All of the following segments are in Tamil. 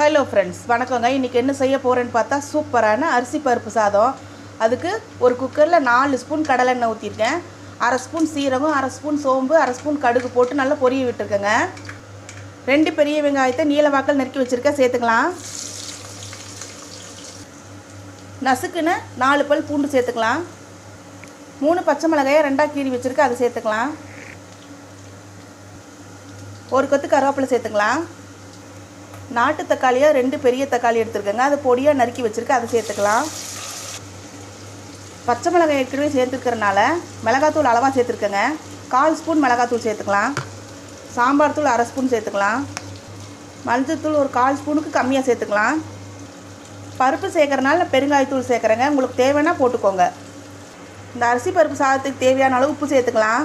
ஹலோ ஃப்ரெண்ட்ஸ் வணக்கங்க. இன்றைக்கி என்ன செய்ய போகிறேன்னு பார்த்தா சூப்பரான அரிசி பருப்பு சாதம். அதுக்கு ஒரு குக்கரில் நாலு ஸ்பூன் கடலெண்ணெய் ஊற்றிருக்கேன் அரை ஸ்பூன் சீரகம் அரை ஸ்பூன் சோம்பு அரை ஸ்பூன் கடுகு போட்டு நல்லா பொரிய விட்டுருக்கேங்க. ரெண்டு பெரிய வெங்காயத்தை நீல வாக்கல் நறுக்கி வச்சுருக்கேன். சேர்த்துக்கலாம். நசுக்குன்னு நாலு பல் பூண்டு சேர்த்துக்கலாம். மூணு பச்சை மிளகாயை ரெண்டாக கீறி வச்சுருக்கேன். அதை சேர்த்துக்கலாம். ஒரு கொத்து கருவேப்பிலை சேர்த்துக்கலாம். நாட்டு தக்காளியாக ரெண்டு பெரிய தக்காளி எடுத்துருக்கேங்க. அதை பொடியாக நறுக்கி வச்சுருக்கேன். அதை சேர்த்துக்கலாம். பச்சை மிளகாய் ஏற்கனவே சேர்த்துருக்கிறனால மிளகாத்தூள் அளவாக சேர்த்துருக்கேங்க. கால் ஸ்பூன் மிளகாத்தூள் சேர்த்துக்கலாம். சாம்பார் தூள் அரை ஸ்பூன் சேர்த்துக்கலாம். மஞ்சத்தூள் ஒரு கால் ஸ்பூனுக்கு கம்மியாக சேர்த்துக்கலாம். பருப்பு சேர்க்குறனால பெருங்காயத்தூள் சேர்க்குறேங்க. உங்களுக்கு தேவைன்னா போட்டுக்கோங்க. இந்த அரிசி பருப்பு சாதத்துக்கு தேவையான அளவு உப்பு சேர்த்துக்கலாம்.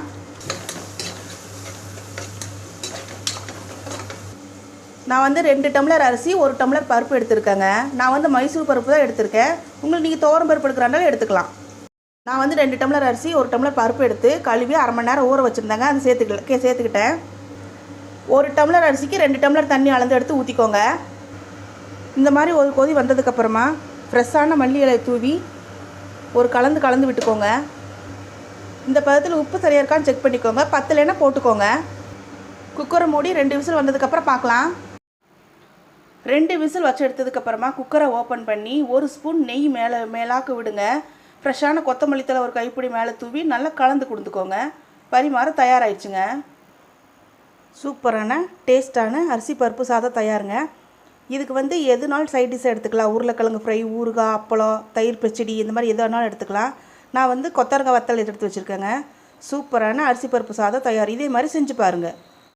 நான் வந்து ரெண்டு டம்ளர் அரிசி ஒரு டம்ளர் பருப்பு எடுத்திருக்கேங்க. நான் வந்து மைசூர் பருப்பு தான் எடுத்திருக்கேன். உங்களுக்கு நீங்கள் துவரம் பருப்பு எடுக்கிறனால எடுத்துக்கலாம். நான் வந்து ரெண்டு டம்ளர் அரிசி ஒரு டம்ளர் பருப்பு எடுத்து கழுவி அரை மணி நேரம் ஊற வச்சுருந்தேங்க. அது சேர்த்துக்கல சேர்த்துக்கிட்டேன். ஒரு டம்ளர் அரிசிக்கு ரெண்டு டம்ளர் தண்ணி அளந்து எடுத்து ஊற்றிக்கோங்க இந்த மாதிரி ஒரு கொதி வந்ததுக்கப்புறமா ஃப்ரெஷ்ஷான மல்லி இலை தூவி ஒரு கலந்து கலந்து விட்டுக்கோங்க. இந்த பதத்தில் உப்பு சரியாக இருக்கான்னு செக் பண்ணிக்கோங்க. பத்துலன்னா போட்டுக்கோங்க. குக்கரை மூடி ரெண்டு விசில் வந்ததுக்கப்புறம் பார்க்கலாம். ரெண்டு விசில் வச்சு எடுத்ததுக்கப்புறமா குக்கரை ஓப்பன் பண்ணி ஒரு ஸ்பூன் நெய் மேலே மேலாக்கு விடுங்க. ஃப்ரெஷ்ஷான கொத்தமல்லி தழை ஒரு கைப்பிடி மேலே தூவி நல்லா கலந்து கொடுத்துக்கோங்க. பரிமாற தயாராகிடுச்சுங்க சூப்பரான டேஸ்ட்டான அரிசி பருப்பு சாதம் தயாருங்க. இதுக்கு வந்து எதுனாலும் சைட் டிஷ் எடுத்துக்கலாம்? உருளைக்கிழங்கு ஃப்ரை ஊறுகாய் அப்பளம் தயிர் பச்சடி இந்த மாதிரி எது வேணாலும் எடுத்துக்கலாம். நான் வந்து கொத்தரங்காய் வத்தல் எடுத்து வச்சுருக்கேங்க. சூப்பரான அரிசி பருப்பு சாதம் தயார். இதே மாதிரி செஞ்சு பாருங்கள்